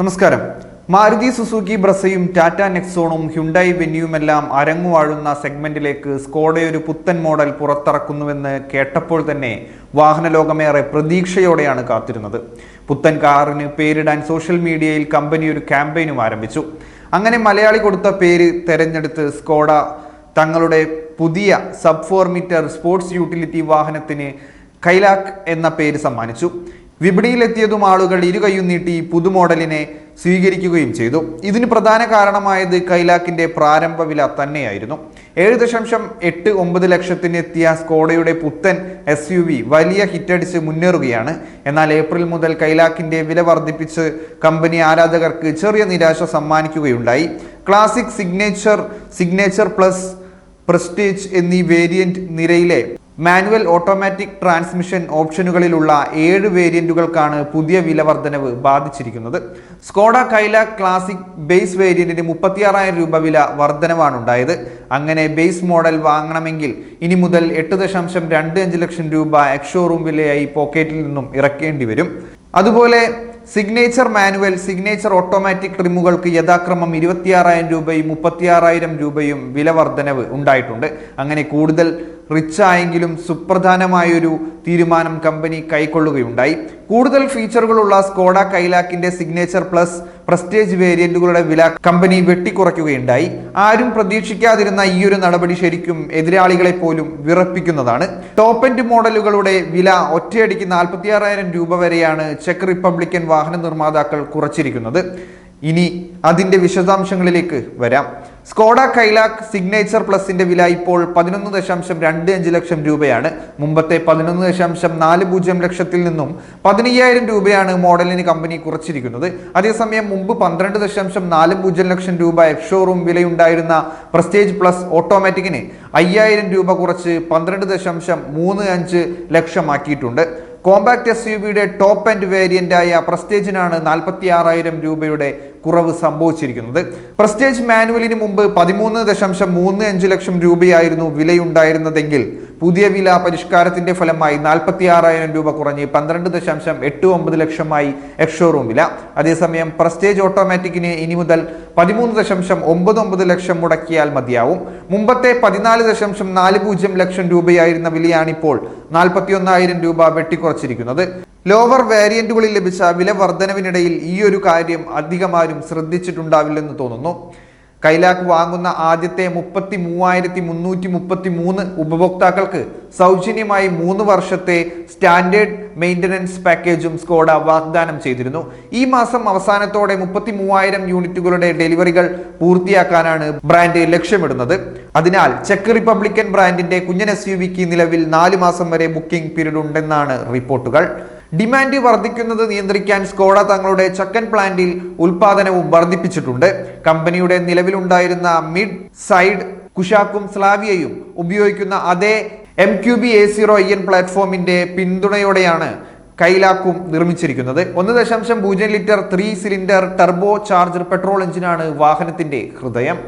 നമസ്കാരം. മാരുതി സുസുക്കി ബ്രസയും ടാറ്റ നെക്സോണും ഹ്യുണ്ടായി വെന്യുമെല്ലാം അരങ്ങുവാഴുന്ന സെഗ്മെന്റിലേക്ക് സ്കോഡ ഒരു പുത്തൻ മോഡൽ പുറത്തിറക്കുന്നുവെന്ന് കേട്ടപ്പോൾ തന്നെ വാഹന ലോകമേറെ പ്രതീക്ഷയോടെയാണ് കാത്തിരുന്നത്. പുത്തൻ കാറിന് പേരിടാൻ സോഷ്യൽ മീഡിയയിൽ കമ്പനി ഒരു ക്യാമ്പയിനും ആരംഭിച്ചു. അങ്ങനെ മലയാളി കൊടുത്ത പേര് തെരഞ്ഞെടുത്ത് സ്കോഡ തങ്ങളുടെ പുതിയ sub four meter sports utility വാഹനത്തിന് കൈലാക്ക് എന്ന പേര് സമ്മാനിച്ചു. വിപണിയിലെത്തിയതും ആളുകൾ ഇരുകൈയും നീട്ടി പുതുമോഡലിനെ സ്വീകരിക്കുകയും ചെയ്തു. ഇതിന് പ്രധാന കാരണമായത് കൈലാക്കിന്റെ പ്രാരംഭ വില തന്നെയായിരുന്നു. ഏഴ് ദശാംശം എട്ട് ഒമ്പത് ലക്ഷത്തിനെത്തിയ സ്കോഡയുടെ പുത്തൻ എസ് യു വി വലിയ ഹിറ്റടിച്ച് മുന്നേറുകയാണ്. എന്നാൽ ഏപ്രിൽ മുതൽ കൈലാക്കിന്റെ വില വർദ്ധിപ്പിച്ച് കമ്പനി ആരാധകർക്ക് ചെറിയ നിരാശ സമ്മാനിക്കുകയുണ്ടായി. Classic signature signature plus prestige എന്നീ വേരിയന്റ് നിരയിലെ മാനുവൽ ഓട്ടോമാറ്റിക് ട്രാൻസ്മിഷൻ ഓപ്ഷനുകളിലുള്ള ഏഴ് വേരിയന്റുകൾക്കാണ് പുതിയ വില വർധനവ് ബാധിച്ചിരിക്കുന്നത്. സ്കോഡ കൈല ക്ലാസിക് ബേസ് വേരിയന്റിന് മുപ്പത്തിയാറായിരം രൂപ വില വർധനവാണ് ഉണ്ടായത് അങ്ങനെ ബേസ് മോഡൽ വാങ്ങണമെങ്കിൽ ഇനി മുതൽ എട്ട് ദശാംശം രണ്ട് അഞ്ച് ലക്ഷം രൂപ എക്സ്ഷോറൂം വിലയായി പോക്കറ്റിൽ നിന്നും ഇറക്കേണ്ടി വരും. അതുപോലെ സിഗ്നേച്ചർ മാനുവൽ സിഗ്നേച്ചർ ഓട്ടോമാറ്റിക് ട്രിമുകൾക്ക് യഥാക്രമം ഇരുപത്തിയാറായിരം രൂപയും മുപ്പത്തിയാറായിരം രൂപയും വില വർധനവ് ഉണ്ടായിട്ടുണ്ട്. അങ്ങനെ കൂടുതൽ റിച്ച് ആയെങ്കിലും സുപ്രധാനമായൊരു തീരുമാനം കമ്പനി കൈക്കൊള്ളുകയുണ്ടായി. കൂടുതൽ ഫീച്ചറുകളുള്ള സ്കോഡ കൈലാക്കിന്റെ സിഗ്നേച്ചർ പ്ലസ് പ്രസ്റ്റേജ് വേരിയന്റുകളുടെ വില കമ്പനി വെട്ടിക്കുറയ്ക്കുകയുണ്ടായി. ആരും പ്രതീക്ഷിക്കാതിരുന്ന ഈ ഒരു നടപടി ശരിക്കും എതിരാളികളെ പോലും വിറപ്പിക്കുന്നതാണ്. ടോപ്പ് എൻഡ് മോഡലുകളുടെ വില ഒറ്റയടിക്ക് നാൽപ്പത്തിയാറായിരം രൂപ വരെയാണ് ചെക്ക് റിപ്പബ്ലിക്കൻ വാഹന നിർമ്മാതാക്കൾ കുറച്ചിരിക്കുന്നത്. ഇനി അതിന്റെ വിശദാംശങ്ങളിലേക്ക് വരാം. സ്കോഡ കൈലാക്ക് സിഗ്നേച്ചർ പ്ലസിന്റെ വില ഇപ്പോൾ പതിനൊന്ന് ദശാംശം രണ്ട് അഞ്ച് ലക്ഷം രൂപയാണ്. മുമ്പത്തെ പതിനൊന്ന് ദശാംശം നാല് പൂജ്യം ലക്ഷത്തിൽ നിന്നും പതിനയ്യായിരം രൂപയാണ് മോഡലിന് കമ്പനി കുറച്ചിരിക്കുന്നത്. അതേസമയം മുമ്പ് പന്ത്രണ്ട് ദശാംശം നാല് പൂജ്യം ലക്ഷം രൂപ ഷോറൂം വിലയുണ്ടായിരുന്ന പ്രസ്റ്റേജ് പ്ലസ് ഓട്ടോമാറ്റിക്കിന് അയ്യായിരം രൂപ കുറച്ച് പന്ത്രണ്ട് ദശാംശം മൂന്ന് അഞ്ച് ലക്ഷമാക്കിയിട്ടുണ്ട്. കോമ്പാക്ട് എസ് യു വിയുടെ ടോപ്പ് ആൻഡ് വേരിയന്റായ പ്രസ്റ്റേജിനാണ് നാൽപ്പത്തി ആറായിരം രൂപയുടെ കുറവ് സംഭവിച്ചിരിക്കുന്നത്. പ്രസ്റ്റേജ് മാനുവലിന് മുമ്പ് പതിമൂന്ന് ദശാംശം മൂന്ന് അഞ്ച് ലക്ഷം രൂപയായിരുന്നു വിലയുണ്ടായിരുന്നതെങ്കിൽ പുതിയ വില പരിഷ്കാരത്തിന്റെ ഫലമായി നാൽപ്പത്തി ആറായിരം രൂപ കുറഞ്ഞ് പന്ത്രണ്ട് ദശാംശം എട്ട് ഒമ്പത് ലക്ഷമായി എക്സ്ഷോറൂം വില. അതേസമയം പ്രസ്റ്റേജ് ഓട്ടോമാറ്റിക്കിന് ഇനി മുതൽ പതിമൂന്ന് ദശാംശം ഒമ്പത് ഒമ്പത് ലക്ഷം മുടക്കിയാൽ മതിയാവും. മുമ്പത്തെ പതിനാല് ദശാംശം നാല് പൂജ്യം ലക്ഷം രൂപയായിരുന്ന വിലയാണിപ്പോൾ നാൽപ്പത്തി ഒന്നായിരം രൂപ വെട്ടിക്കുറച്ചിരിക്കുന്നത്. ലോവർ വേരിയന്റുകളിൽ ലഭിച്ച വില വർധനവിനിടയിൽ ഈ ഒരു കാര്യം അധികമാരും ശ്രദ്ധിച്ചിട്ടുണ്ടാവില്ലെന്ന് തോന്നുന്നു. കൈലാക്ക് വാങ്ങുന്ന ആദ്യത്തെ മുപ്പത്തി മൂവായിരത്തി മുന്നൂറ്റി മുപ്പത്തി മൂന്ന് ഉപഭോക്താക്കൾക്ക് സൗജന്യമായി മൂന്ന് വർഷത്തെ സ്റ്റാൻഡേർഡ് മെയിന്റനൻസ് പാക്കേജും സ്കോഡ വാഗ്ദാനം ചെയ്തിരുന്നു. ഈ മാസം അവസാനത്തോടെ മുപ്പത്തി മൂവായിരം യൂണിറ്റുകളുടെ ഡെലിവറികൾ പൂർത്തിയാക്കാനാണ് ബ്രാൻഡ് ലക്ഷ്യമിടുന്നത്. അതിനാൽ ചെക്ക് റിപ്പബ്ലിക്കൻ ബ്രാൻഡിന്റെ കുഞ്ഞൻ എസ് നിലവിൽ നാല് മാസം വരെ ബുക്കിംഗ് പീരീഡ് ഉണ്ടെന്നാണ് റിപ്പോർട്ടുകൾ. ഡിമാൻഡ് വർദ്ധിക്കുന്നത് നിയന്ത്രിക്കാൻ സ്കോഡ തങ്ങളുടെ ചക്കൻ പ്ലാന്റിൽ ഉൽപാദനവും വർദ്ധിപ്പിച്ചിട്ടുണ്ട്. കമ്പനിയുടെ നിലവിലുണ്ടായിരുന്ന മിഡ് സൈഡ് കുഷാക്കും സ്ലാവിയയും ഉപയോഗിക്കുന്ന അതേ M Q B A zero I N പ്ലാറ്റ്ഫോമിന്റെ പിന്തുണയോടെയാണ് കൈലാക്കും നിർമ്മിച്ചിരിക്കുന്നത്. ഒന്ന് ദശാംശം പൂജ്യം litre three cylinder turbo charger petrol എഞ്ചിനാണ് വാഹനത്തിന്റെ ഹൃദയം.